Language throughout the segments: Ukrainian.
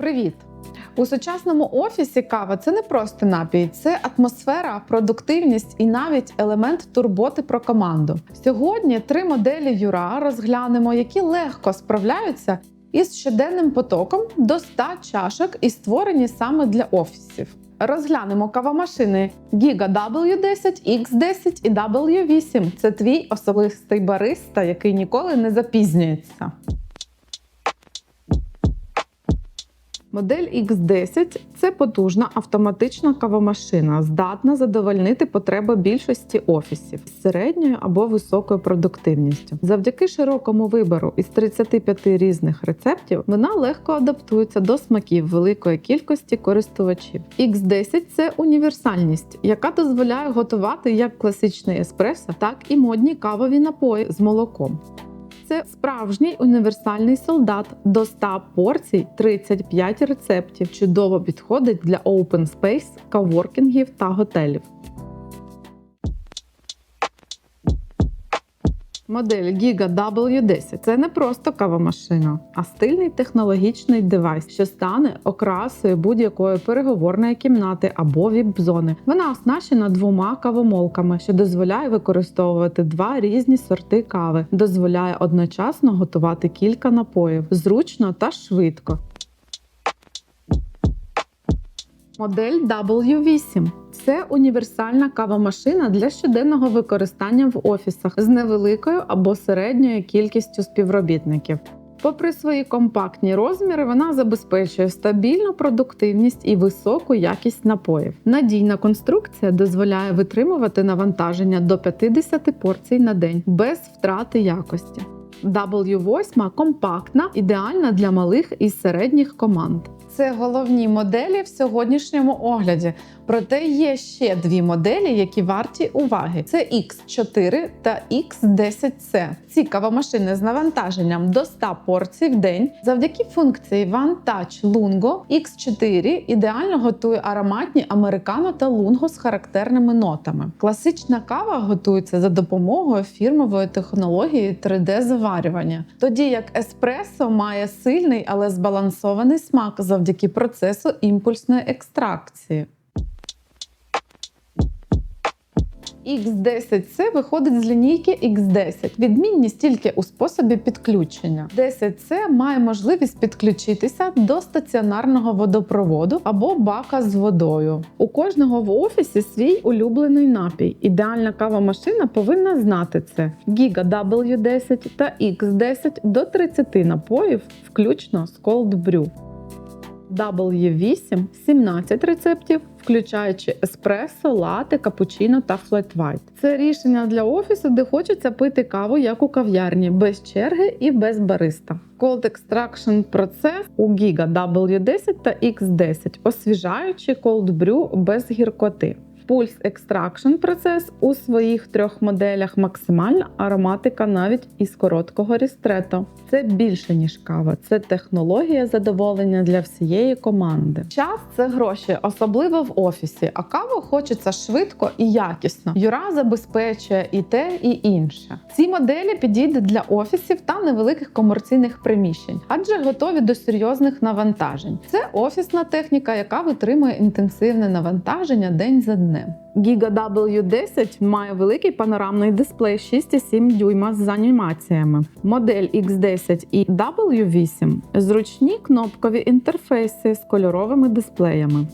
Привіт! У сучасному офісі кава це не просто напій, це атмосфера, продуктивність і навіть елемент турботи про команду. Сьогодні три моделі Юра розглянемо, які легко справляються із щоденним потоком до 100 чашок і створені саме для офісів. Розглянемо кавомашини Giga W10, X10 і W8. Це твій особистий бариста, який ніколи не запізнюється. Модель X10 це потужна автоматична кавомашина, здатна задовольнити потреби більшості офісів з середньою або високою продуктивністю. Завдяки широкому вибору із 35 різних рецептів вона легко адаптується до смаків великої кількості користувачів. X10 це універсальність, яка дозволяє готувати як класичний еспресо, так і модні кавові напої з молоком. Це справжній універсальний солдат до 100 порцій, 35 рецептів. Чудово підходить для open space, каворкінгів та готелів. Модель Giga W10 це не просто кавомашина, а стильний технологічний девайс, що стане окрасою будь-якої переговорної кімнати або віп-зони. Вона оснащена двома кавомолками, що дозволяє використовувати два різні сорти кави, дозволяє одночасно готувати кілька напоїв зручно та швидко. Модель W8 це універсальна кавомашина для щоденного використання в офісах з невеликою або середньою кількістю співробітників. Попри свої компактні розміри, вона забезпечує стабільну продуктивність і високу якість напоїв. Надійна конструкція дозволяє витримувати навантаження до 50 порцій на день без втрати якості. W8 компактна, ідеальна для малих і середніх команд. Це головні моделі в сьогоднішньому огляді. Проте є ще дві моделі, які варті уваги: це X4 та X10C. Ці кавомашини з навантаженням до 100 порцій в день. Завдяки функції One Touch Lungo X4 ідеально готує ароматні американо та лунго з характерними нотами. Класична кава готується за допомогою фірмової технології 3D-заварювання, тоді як еспресо має сильний, але збалансований смак завдяки процесу імпульсної екстракції. X10C виходить з лінійки X10. Відмінність тільки у способі підключення. 10C має можливість підключитися до стаціонарного водопроводу або бака з водою. У кожного в офісі свій улюблений напій. Ідеальна кавомашина повинна знати це. Giga W10 та X10 до 30 напоїв, включно з Cold Brew. W8 17 рецептів, включаючи еспресо, лате, капучино та флет вайт. Це рішення для офісу, де хочеться пити каву як у кав'ярні, без черги і без бариста. Cold Extraction процес у Giga W10 та X10, освіжаючи cold brew без гіркоти. Pulse Extraction процес у своїх трьох моделях максимальна ароматика навіть із короткого рістрето. Це більше ніж кава, це технологія задоволення для всієї команди. Час це гроші, особливо в офісі. А каву хочеться швидко і якісно. Юра забезпечує і те, і інше. Ці моделі підійдуть для офісів та невеликих комерційних приміщень, адже готові до серйозних навантажень. Це офісна техніка, яка витримує інтенсивне навантаження день за днем. Giga W10 має великий панорамний дисплей 6,7 дюйма з анімаціями. Модель X10 і W8 зручні кнопкові інтерфейси з кольоровими дисплеями.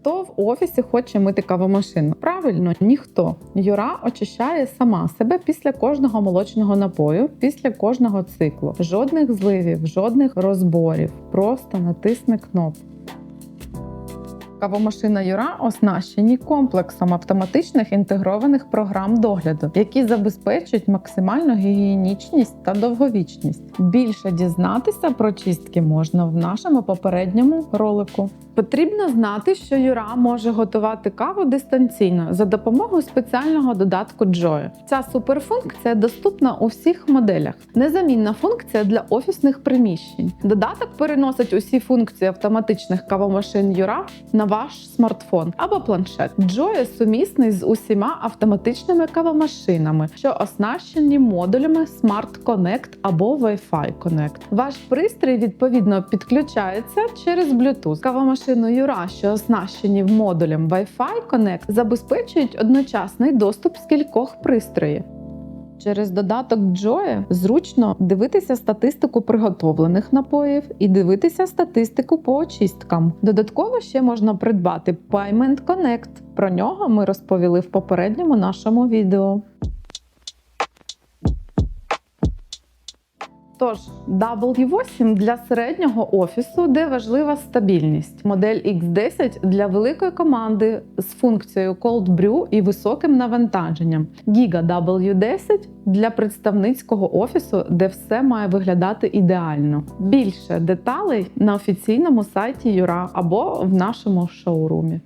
Хто в офісі хоче мити кавомашину? Правильно, ніхто. Юра очищає сама себе після кожного молочного напою, після кожного циклу. Жодних зливів, жодних розборів. Просто натисне кнопку. Кавомашина Юра оснащені комплексом автоматичних інтегрованих програм догляду, які забезпечують максимальну гігієнічність та довговічність. Більше дізнатися про чистки можна в нашому попередньому ролику. Потрібно знати, що Юра може готувати каву дистанційно за допомогою спеціального додатку Joy. Ця суперфункція доступна у всіх моделях. Незамінна функція для офісних приміщень. Додаток переносить усі функції автоматичних кавомашин Юра на ваш смартфон або планшет. Joy сумісний з усіма автоматичними кавомашинами, що оснащені модулями Smart Connect або Wi-Fi Connect. Ваш пристрій відповідно підключається через Bluetooth. Кавомашину Юра, що оснащені модулем Wi-Fi Connect, забезпечують одночасний доступ з кількох пристроїв. Через додаток Joy зручно дивитися статистику приготовлених напоїв і дивитися статистику по очисткам. Додатково ще можна придбати Payment Connect. Про нього ми розповіли в попередньому нашому відео. Тож W8 для середнього офісу, де важлива стабільність. Модель X10 для великої команди з функцією Cold Brew і високим навантаженням. Giga W10 для представницького офісу, де все має виглядати ідеально. Більше деталей на офіційному сайті Юра або в нашому шоурумі.